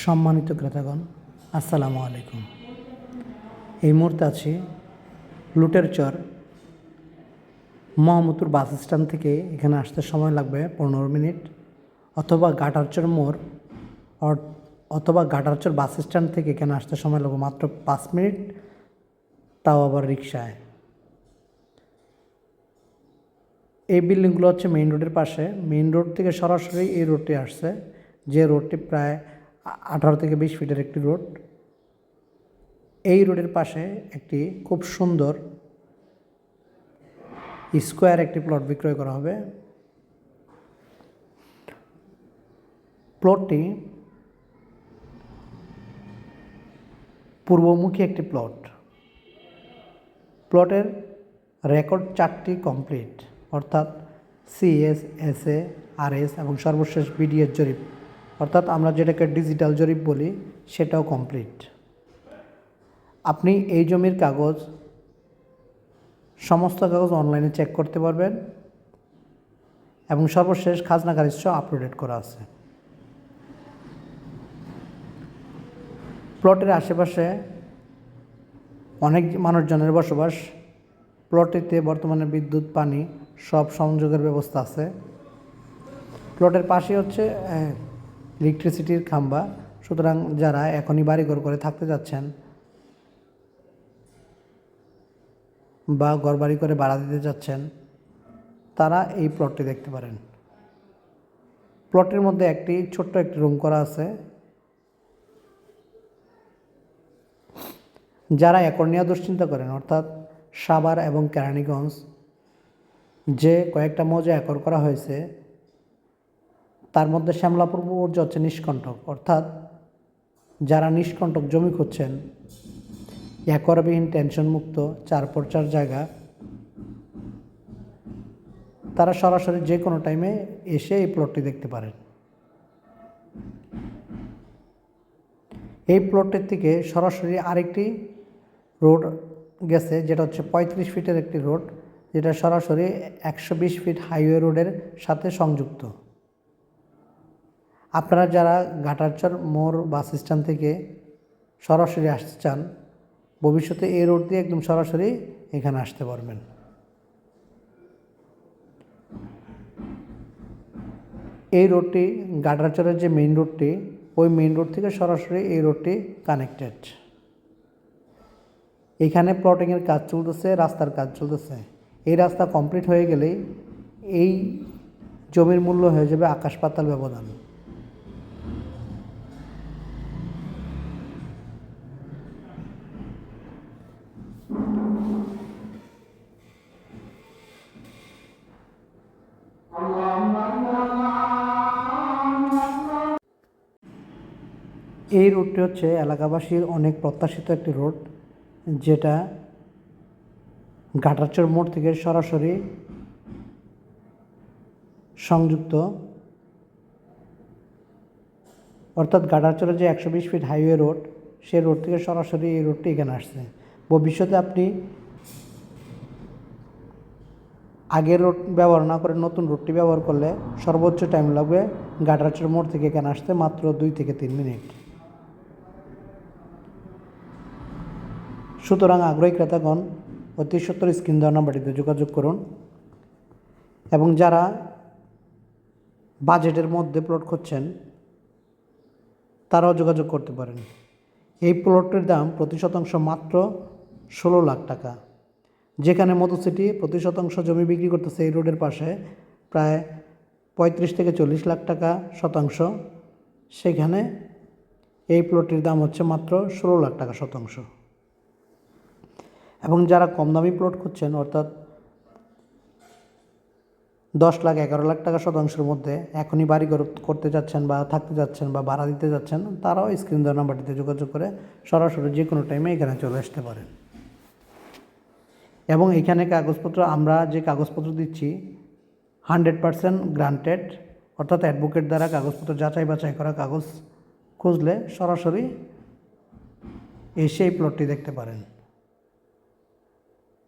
সম্মানিত ক্রেতাগণ, আসসালামু আলাইকুম। এই মুহূর্তে আছি লুটের চর মোহাম্মদপুর বাস স্ট্যান্ড থেকে। এখানে আসতে সময় লাগবে পনেরো মিনিট। অথবা গাটারচর মোড় অথবা গাটারচর বাস স্ট্যান্ড থেকে এখানে আসতে সময় লাগবে মাত্র পাঁচ মিনিট। তাও আবার রিক্সায় এই বিল্ডিংগুলো হচ্ছে মেইন রোডের পাশে। মেইন রোড থেকে সরাসরি এই রোডটি আসছে। যে রোডটি প্রায় আঠারো থেকে বিশ ফিটের একটি রোড। এই রোডের পাশে একটি খুব সুন্দর স্কোয়ার একটি প্লট বিক্রয় করা হবে। প্লটটি পূর্বমুখী একটি প্লট। প্লটের রেকর্ড চারটি কমপ্লিট, অর্থাৎ CS S A R S এবং সর্বশেষ বিডিএস জরিপ। অর্থাৎ আমরা যেটাকে ডিজিটাল জরিপ বলি, সেটাও কমপ্লিট আপনি এই জমির কাগজ, সমস্ত কাগজ অনলাইনে চেক করতে পারবেন এবং সর্বশেষ খাজনা খারিজ আপলোডেড করা আছে। প্লটের আশেপাশে অনেক মানুষজনের বসবাস প্লটেতে বর্তমানে বিদ্যুৎ, পানি সব সংযোগের ব্যবস্থা আছে। প্লটের পাশে হচ্ছে ইলেকট্রিসিটির খাম্বা। সুতরাং যারা এখনই বাড়িঘর করে থাকতে যাচ্ছেন বা ঘরবাড়ি করে ভাড়া দিতে যাচ্ছেন, তারা এই প্লটটি দেখতে পারেন। প্লটের মধ্যে একটি ছোট্ট একটি রুম করা আছে। যারা একর নিয়ে দুশ্চিন্তা করেন, অর্থাৎ সাভার এবং কেরানীগঞ্জ, যে কয়েকটা মৌজা একর করা হয়েছে তার মধ্যে শ্যামলাপুর মৌজা হচ্ছে নিষ্কণ্টক। অর্থাৎ যারা নিষ্কণ্টক জমি খুঁজছেন, একরবিহীন টেনশন মুক্ত, চার চার জায়গা, তারা সরাসরি যে কোনো টাইমে এসে এই প্লটটি দেখতে পারেন। এই প্লটটির থেকে সরাসরি আরেকটি রোড গেছে, যেটা হচ্ছে পঁয়ত্রিশ ফিটের একটি রোড যেটা সরাসরি একশো বিশ ফিট হাইওয়ে রোডের সাথে সংযুক্ত। আপনারা যারা ঘাটারচর মোড় বাস স্ট্যান্ড থেকে সরাসরি আসতে চান, ভবিষ্যতে এই রোড দিয়ে একদম সরাসরি এখানে আসতে পারবেন। এই রোডটি গাডারচরের যে মেইন রোডটি, ওই মেইন রোড থেকে সরাসরি এই রোডটি কানেক্টেড এখানে প্লটিংয়ের কাজ চলতেছে, রাস্তার কাজ চলতেছে। এই রাস্তা কমপ্লিট হয়ে গেলেই এই জমির মূল্য হয়ে যাবে আকাশ পাতাল ব্যবধান। এই রোডটি হচ্ছে এলাকাবাসীর অনেক প্রত্যাশিত একটি রোড, যেটা ঘাটারচর মোড় থেকে সরাসরি সংযুক্ত। অর্থাৎ গাটারচরের যে একশো বিশ ফিট হাইওয়ে রোড সেই রোড থেকে সরাসরি এই রোডটি এখানে আসছে। ভবিষ্যতে আপনি আগের রোড ব্যবহার না করে নতুন রোডটি ব্যবহার করলে সর্বোচ্চ টাইম লাগবে গাটারচর মোড় থেকে এখানে আসতে মাত্র দুই থেকে তিন মিনিট। সুতরাং আগ্রহী ক্রেতাগণ অতি সত্তর স্ক্রিন দেওয়া নাম্বারটিতে যোগাযোগ করুন এবং যারা বাজেটের মধ্যে প্লট খুঁজছেন, তারাও যোগাযোগ করতে পারেন। এই প্লটটির দাম প্রতি শতাংশ মাত্র ষোলো লাখ টাকা। যেখানে মধু সিটি প্রতি শতাংশ জমি বিক্রি করতেছে এই রোডের পাশে প্রায় পঁয়ত্রিশ থেকে চল্লিশ লাখ টাকা শতাংশ। সেখানে এই প্লটটির দাম হচ্ছে মাত্র ষোলো লাখ টাকা শতাংশ। এবং যারা কম দামি প্লট খুঁজছেন, অর্থাৎ দশ লাখ, এগারো লাখ টাকা শতাংশের মধ্যে এখনই বাড়ি করতে যাচ্ছেন বা থাকতে যাচ্ছেন বা ভাড়া দিতে যাচ্ছেন, তারাও স্ক্রিন দেওয়া নাম্বারটিতে যোগাযোগ করে সরাসরি যে কোনো টাইমে এখানে চলে আসতে পারেন। এবং এখানে কাগজপত্র, আমরা যে কাগজপত্র দিচ্ছি হান্ড্রেড পারসেন্ট গ্রান্টেড অর্থাৎ অ্যাডভোকেট দ্বারা কাগজপত্র যাচাই বাছাই করা কাগজ খুঁজলে সরাসরি এসে এই প্লটটি দেখতে পারেন।